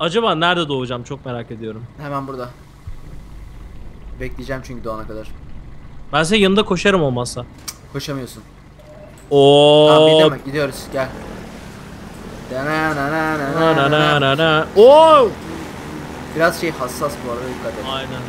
acaba nerede doğacağım çok merak ediyorum. Hemen burada. Bekleyeceğim çünkü doğana kadar. Ben senin yanında koşarım olmazsa. Koşamıyorsun. Oo. Tamam bildim mi? Gidiyoruz gel. Na na na na na. Oo. Biraz şey hassas bu arada dikkat et. Aynen.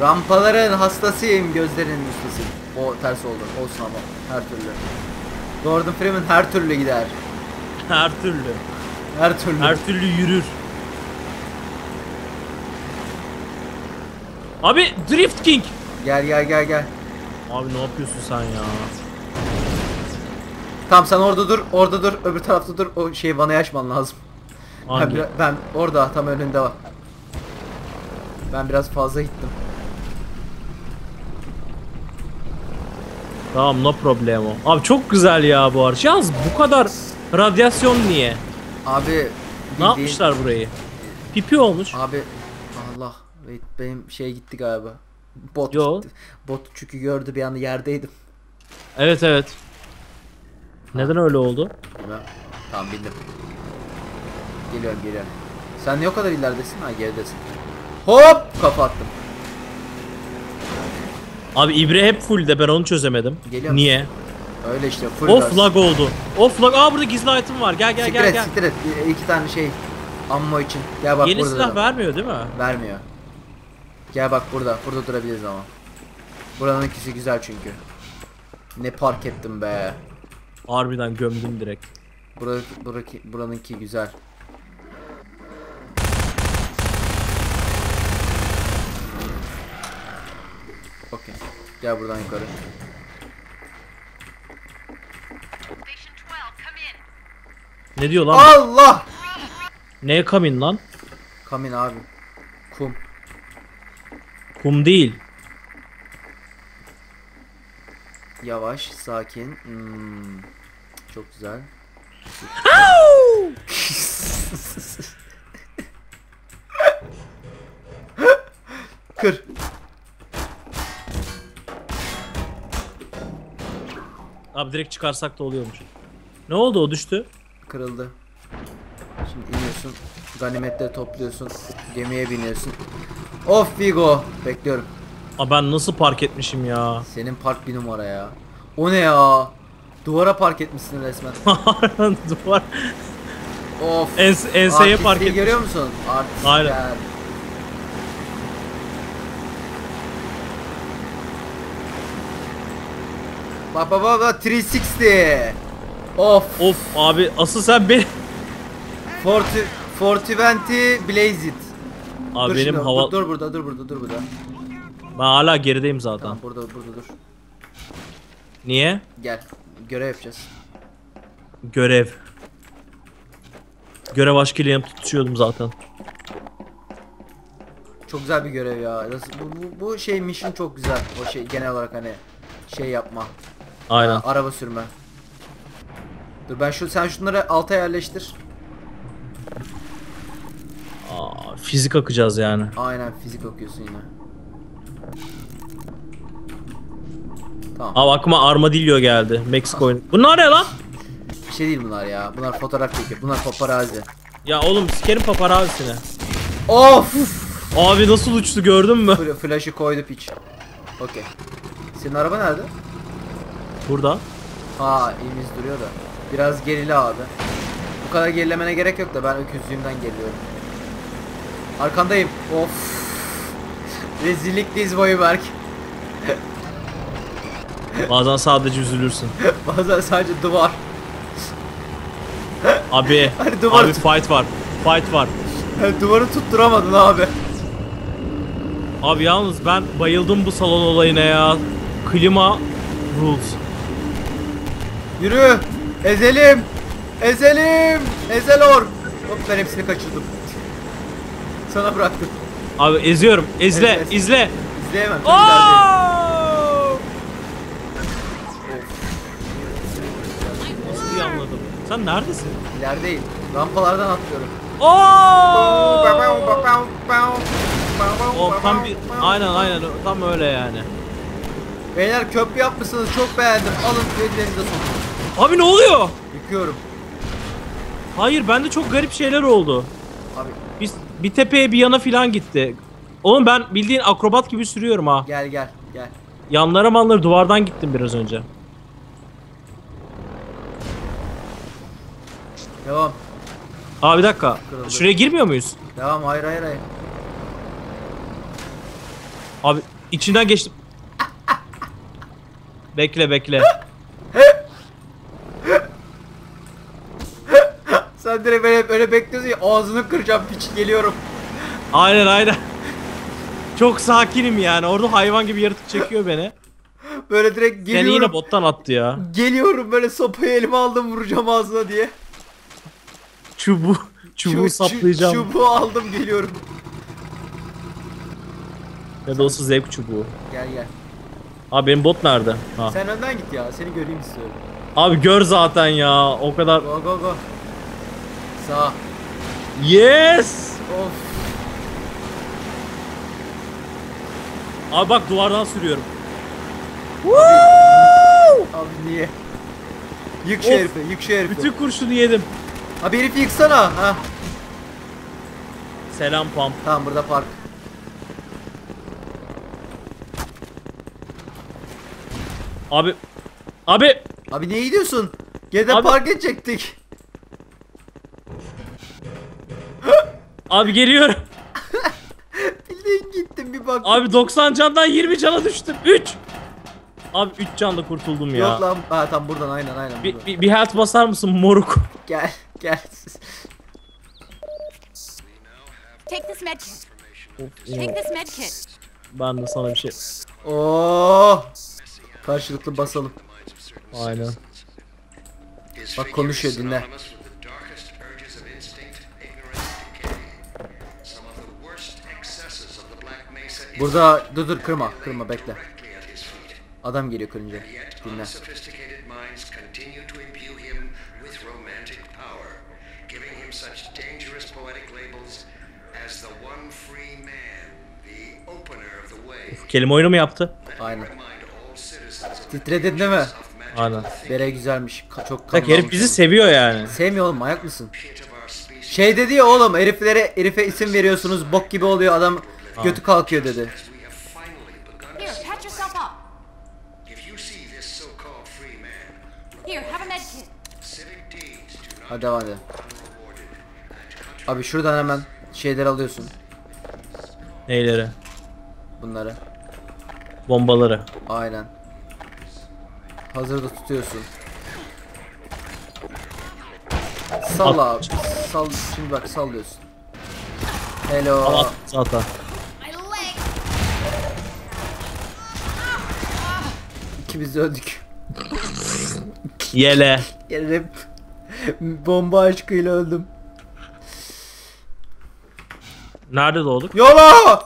Rampaların hastasıyım, gözlerinin ustasıyım. O ters oldu. Olsun ama her türlü. Gordon Freeman her türlü gider. Her türlü. Her türlü. Her türlü yürür. Abi Drift King. Gel gel gel gel. Abi ne yapıyorsun sen ya? Tamam sen orada dur, orada dur, öbür tarafta dur. O şeyi bana açman lazım. Ben, Hangi? bira- ben orada tam önünde var. Ben biraz fazla gittim. Tamam no problemo. Abi çok güzel ya bu arada. Yalnız bu kadar radyasyon niye? Abi Ne yapmışlar burayı? Pipi olmuş. Abi Allah wait, benim şey gitti galiba. Bot Yo. gitti. Bot çünkü gördü bir anda yerdeydim. Evet evet. Neden öyle oldu? Bilmem. Tamam bildim. Geliyorum geliyorum. Sen ne o kadar ileridesin? Ha geridesin. Hop kafa attım. Abi ibre hep full de ben onu çözemedim. Geliyor Niye? Öyle işte full gaz. lag oldu. Off lag. Aa burada gizli item var. Gel gel Siktir gel et gel. siktir et. Bir- iki tane şey ammo için. Gel bak Yeni burada. silah da. vermiyor değil mi? Vermiyor. Gel bak burada. Burada durabiliriz ama. Buranın ikisi güzel çünkü. Ne park ettim be. Harbiden gömdüm direkt. Buradaki, buradaki, buranınki güzel. Okey. Gel buradan yukarı. Ne diyor lan? Allah! Neye kamin lan? Kamin abi. Kum. Kum değil. Yavaş, sakin. Hmm. Çok güzel. Kır. Abi direkt çıkarsak da oluyormuş. Ne oldu o düştü? Kırıldı. Şimdi iniyorsun. Ganimetleri topluyorsun. Gemiye biniyorsun. Of Vigo. Bekliyorum. Aa ben nasıl park etmişim ya? Senin park bir numara ya. O ne ya? Duvara park etmişsin resmen. Duvar. Of. Ens enseye park Artistliği etmiş. görüyor musun? Artist Aynen. bak bak bak 360. Of. Of abi asıl sen beni... Forty, Forty Blaze It. Abi dur benim şimdi, hava... dur, dur burada dur burada dur burada. Ben hala gerideyim zaten. Tamam burada burada dur. Niye? Gel. Görev yapacağız. Görev. Görev aşkıyla yanıp tutuşuyordum zaten. Çok güzel bir görev ya. Nasıl- Bu, bu, bu şey mission çok güzel. O şey genel olarak hani şey yapma. Aynen. Araba sürme. Dur ben şu sen şunları alta yerleştir. Aa, fizik akacağız yani. Aynen fizik okuyorsun yine. Tamam. Abi aklıma Armadillo geldi. Meksiko oyunu. Bunlar ne lan? Bir şey değil bunlar ya. Bunlar fotoğraf çekiyor. Bunlar paparazzi. Ya oğlum sikerim paparazisine. Of! Abi nasıl uçtu gördün mü? Fl- Flash'ı koydu piç. Okey. Senin araba nerede? Burada. Ha iyimiz duruyor da. Biraz gerili abi. Bu kadar gerilemene gerek yok da ben öküzlüğümden geliyorum. Arkandayım. Of. Rezillik diz boyu Berk. Bazen sadece üzülürsün. Bazen sadece duvar. Abi, Hadi duvar abi fight var. Fight var. Duvarı tutturamadın abi. Abi yalnız ben bayıldım bu salon olayına ya. Klima rules. Yürü. Ezelim. Ezelim. Ezelor. Hop ben hepsini kaçırdım. Sana bıraktım. Abi eziyorum. İzle, Evet, evet. izle. İzleyemem. Oo! Nasıl bir anladım? Sen neredesin? İlerideyim. Rampalardan atlıyorum. Oo! O tam bir aynen aynen tam öyle yani. Beyler köprü yapmışsınız çok beğendim. Alın kredilerinize sokun. Abi ne oluyor? Yıkıyorum. Hayır bende çok garip şeyler oldu. Abi Biz bir tepeye bir yana filan gitti. Oğlum ben bildiğin akrobat gibi sürüyorum ha. Gel gel gel. Yanlara manları duvardan gittim biraz önce. Devam. Aa bir dakika. Kırıldı. Şuraya girmiyor muyuz? Devam hayır hayır hayır. Abi içinden geçtim. bekle bekle. Sen direkt böyle, böyle bekliyorsun ya ağzını kıracağım piç geliyorum. Aynen aynen. Çok sakinim yani. Orada hayvan gibi yaratık çekiyor beni. Böyle direkt geliyorum. yine bottan attı ya. Geliyorum böyle sopayı elime aldım vuracağım ağzına diye. Çubuğu, çubuğu Çu- çu- saplayacağım. Çubuğu aldım geliyorum. Ya da olsa zevk çubuğu. Gel gel. Abi benim bot nerede? Ha. Sen önden git ya seni göreyim istiyorum. Abi gör zaten ya. O kadar. Go go go. Sağ. Yes! Of. Abi bak duvardan sürüyorum. Abi niye? Yık şu Of. herifi, yık şu herifi. Bütün kurşunu yedim. Abi herifi yıksana. Ha. Selam pump. Tamam burada park. Abi. Abi. Abi niye gidiyorsun? Geride Abi- park edecektik. Abi geliyorum. Bildiğin gittim bir bak. Abi 90 candan 20 cana düştüm. 3. Abi 3 canla kurtuldum ya. Yok lan. Ha tam buradan aynen aynen. Bir, buradan. bir, bir health basar mısın moruk? Gel gel. Take this med kit. Take this med kit. Ben de sana bir şey. Oo. Oh! Karşılıklı basalım. Aynen. Bak konuşuyor dinle. Burada dur dur kırma kırma bekle. Adam geliyor kırınca. Dinle. Kelime oyunu mu yaptı? Aynen. Titredin değil mi? Aynen. Bere güzelmiş. Ka- çok Bak herif bizi seviyor yani. Sevmiyor oğlum manyak mısın? Şey dedi ya oğlum heriflere herife isim veriyorsunuz bok gibi oluyor adam götü kalkıyor dedi. We have finally begun to Here, see patch yourself up. If you see this so-called free man, Here, have a med kit. civic deeds do not Hadi unrewarded. Abi şuradan hemen şeyler alıyorsun Neyleri? bunları. Bombaları. Aynen. Hazırda tutuyorsun. Sal abi. Sal. Şimdi bak sallıyorsun. Hello. Al at zaten. İkimiz de öldük. Yele. Yerim. Bomba aşkıyla öldüm. Nerede doğduk? Yola!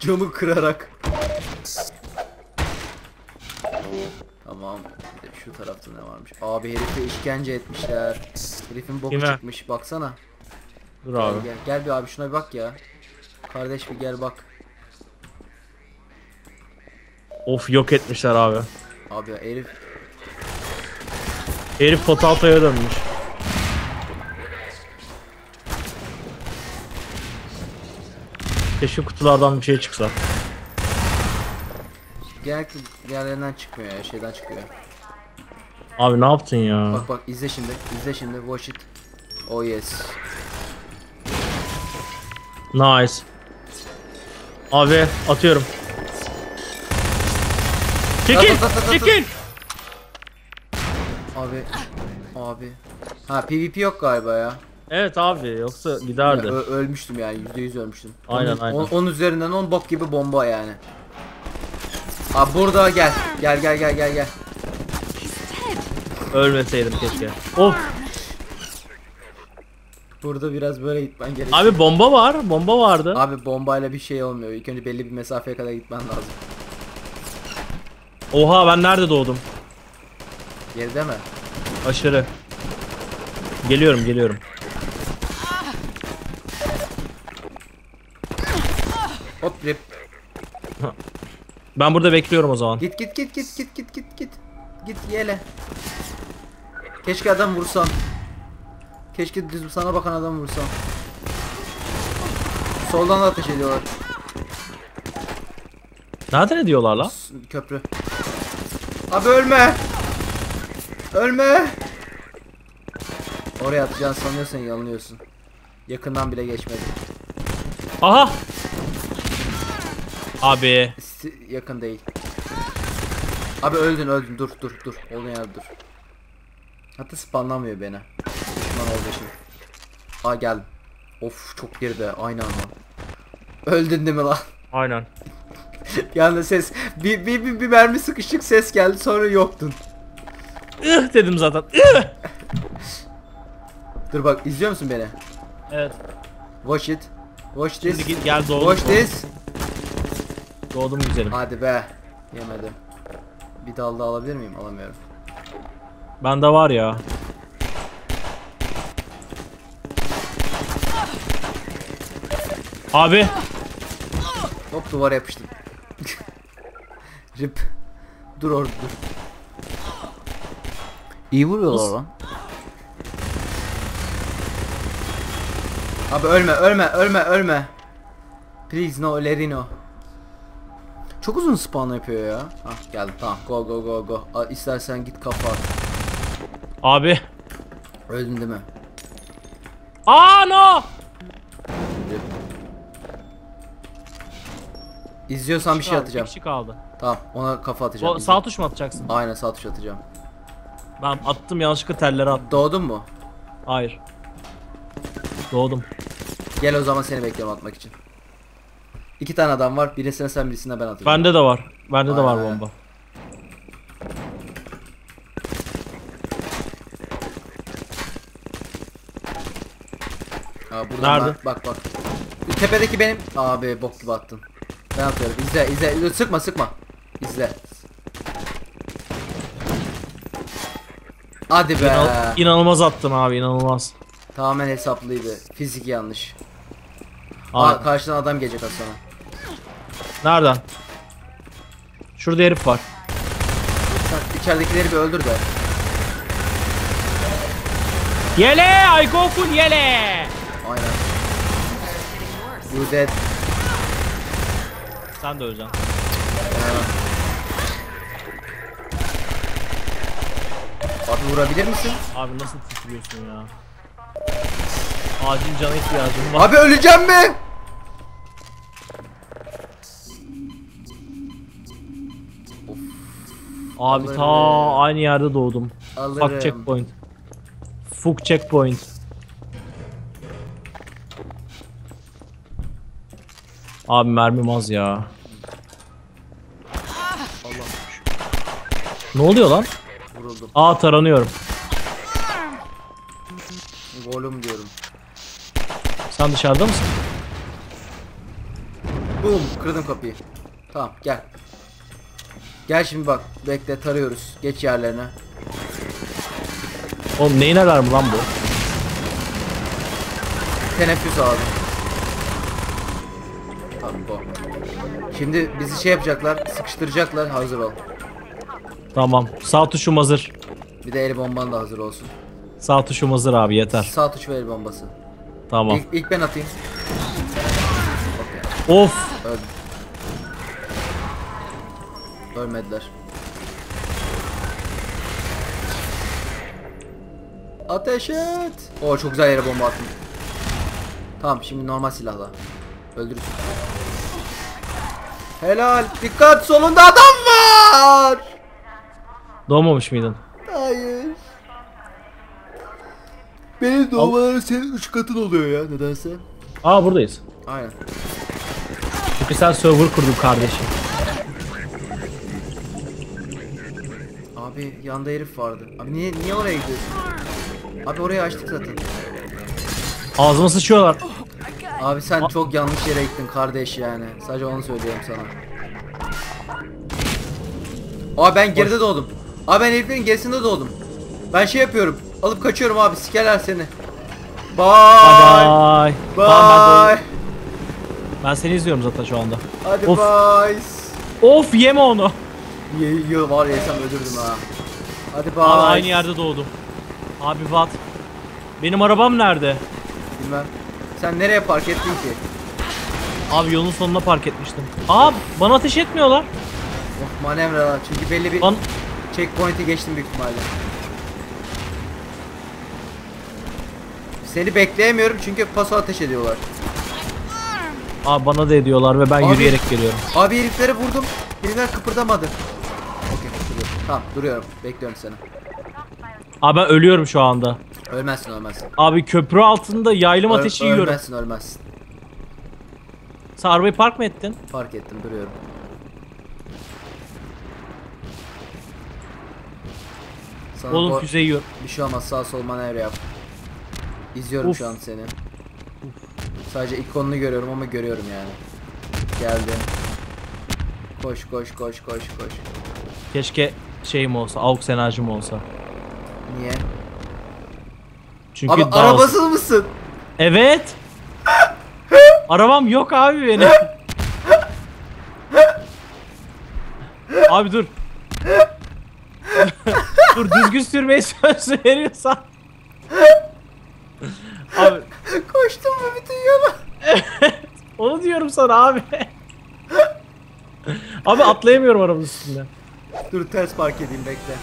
Camı kırarak. Tamam. Bir de şu tarafta ne varmış? Abi herife işkence etmişler. Herifin boku Kime? çıkmış. Baksana. Dur Gel, abi. gel, gel bir abi şuna bir bak ya. Kardeş bir gel bak. Of yok etmişler abi. Abi ya herif Herif potatoya dönmüş. Keşke kutulardan bir şey çıksa. genellikle yerlerinden çıkmıyor ya şeyden çıkıyor. Abi ne yaptın ya? Bak bak izle şimdi. izle şimdi. Watch it. Oh yes. Nice. Abi atıyorum. Çekil! At, at, at. Çekil! Abi. Abi. Ha PvP yok galiba ya. Evet abi yoksa Ya, giderdi. ö- ölmüştüm yani %100 ölmüştüm. Aynen, Onun- aynen. on- onun üzerinden 10 bok gibi bomba yani. Abi burada gel. Gel gel gel gel gel. Ölmeseydim keşke. Of! Burada biraz böyle gitmen gerekiyor. Abi bomba var. Bomba vardı. Abi bombayla bir şey olmuyor. İlk önce belli bir mesafeye kadar gitmen lazım. Oha ben nerede doğdum? Geride mi? Aşırı. Geliyorum geliyorum. Hop rip. Ben burada bekliyorum o zaman. Git git git git git git git git. Git yele. Keşke adam vursan. Keşke düz sana bakan adamı vursam. Soldan da ateş ediyorlar. Nereden ediyorlar lan? S- Köprü. Abi ölme. Ölme. Oraya atacağını sanıyorsan yanılıyorsun. Yakından bile geçmedi. Aha! Abi. Si- yakın değil. Abi öldün öldün dur dur dur. Olduğun yerde dur. Hatta spamlamıyor beni. Düşman olduğu için. Aa geldim. Of çok geride aynı anda. Öldün değil mi lan? Aynen. Anda ses bir, bir, bir, bir mermi sıkışık ses geldi sonra yoktun. Ih dedim zaten. Ih! Dur bak izliyor musun beni? Evet. Watch it. Watch this. Şimdi git gel doğdum. Watch this. Doğdum güzelim. Hadi be. Yemedim. Bir dal daha alabilir miyim? Alamıyorum. Bende var ya. Abi. Hop duvara yapıştım. Rip. Dur orada dur. İyi vuruyorlar lan. Abi ölme ölme ölme ölme. Please no Lerino. Çok uzun spawn yapıyor ya. Ah geldi tamam go go go go. Aa, istersen git kafa at. Abi. Öldün değil mi? Aa no. İzliyorsan bir şey Kaldı, atacağım. Bir kişi kaldı. Tamam ona kafa atacağım. O, sağ tuş mu atacaksın? Aynen sağ tuş atacağım. Ben attım yanlışlıkla telleri attım. Doğdun mu? Hayır. Doğdum. Gel o zaman seni bekliyorum atmak için. İki tane adam var. Birisine sen birisine ben atacağım. Bende de var. Bende de var Aynen. bomba. Aa, Nerede? Bak, bak bak. Tepedeki benim. Abi bok gibi attın. Ben atıyorum. İzle izle. Dur, Sıkma sıkma. İzle. Hadi be. İnan- İnanılmaz attın abi inanılmaz. Tamamen hesaplıydı. Fizik yanlış. Abi. Aa, karşıdan adam gelecek az sonra. Nereden? Şurada herif var. Sen içeridekileri bir öldür de. Yele! I go full yele! Aynen. You dead. Sen de öleceksin. Abi vurabilir misin? Abi nasıl titriyorsun ya? Acil cana ihtiyacım var. Abi öleceğim mi? Abi ta Alırım. aynı yerde doğdum. Alırım. Fuck checkpoint. Fuck checkpoint. Abi mermim az ya. Ne oluyor lan? Vuruldum. Aa taranıyorum. Golüm diyorum. Sen dışarıda mısın? Boom kırdım kapıyı. Tamam gel. Gel şimdi bak bekle tarıyoruz. Geç yerlerine. Oğlum neyin alarmı lan bu? Teneffüs abi. Tamam bu. Şimdi bizi şey yapacaklar, sıkıştıracaklar. Hazır ol. Tamam. Sağ tuşum hazır. Bir de el bomban da hazır olsun. Sağ tuşum hazır abi yeter. Sağ tuş ve el bombası. Tamam. İlk, ilk ben atayım. Okey. Of. Öldüm. Ölmediler. Ateş et. Oo çok güzel yere bomba attım. Tamam şimdi normal silahla. Öldürürsün. Helal. Dikkat solunda adam var. Doğmamış mıydın? Hayır. Benim doğmaları senin 3 katın oluyor ya nedense. Aa buradayız. Aynen. Çünkü sen server kurdun kardeşim. Abi yanda herif vardı. Abi niye niye oraya gidiyorsun? Abi orayı açtık zaten. Ağzıma sıçıyorlar. Abi sen çok yanlış yere gittin kardeş yani. Sadece onu söylüyorum sana. Abi ben geride doğdum. Abi ben heriflerin gerisinde doğdum. Ben şey yapıyorum. Alıp kaçıyorum abi. Sikerler seni. Bye. Bye. Bye. Tamam, ben, seni izliyorum zaten şu anda. Hadi Of. bye. Of yeme onu. Ye, ye, var ya yesem ölürdüm ha. Hadi bye. Abi aynı yerde doğdum. Abi what? Benim arabam nerede? Bilmem. Sen nereye park ettin ki? Abi yolun sonuna park etmiştim. Aa bana ateş etmiyorlar. Oh manevralar çünkü belli bir Ban checkpoint'i geçtim büyük ihtimalle. Seni bekleyemiyorum çünkü paso ateş ediyorlar. Aa bana da ediyorlar ve ben Abi- yürüyerek geliyorum. Abi herifleri vurdum. Herifler kıpırdamadı. Okey duruyorum. Tamam duruyorum. Bekliyorum seni. Abi ben ölüyorum şu anda. Ölmezsin ölmezsin. Abi köprü altında yaylım Öl- ateşi yiyorum. Ölmezsin ölmezsin. Sen arabayı park mı ettin? Fark ettim duruyorum. Sana Oğlum füze yiyor. bir şey olmaz sağ sol manevra yap. İzliyorum Uf. şu an seni. Sadece ikonunu görüyorum ama görüyorum yani. Geldi. Koş koş koş koş koş. Keşke şeyim olsa, AUX enerjim olsa. Niye? Çünkü Abi az- arabasız mısın? Evet. Arabam yok abi benim. abi dur. dur düzgün sürmeyi söz veriyorsan. abi Koştum mu bütün yola? onu diyorum sana abi. abi atlayamıyorum arabanın üstünde. Dur ters park edeyim bekle.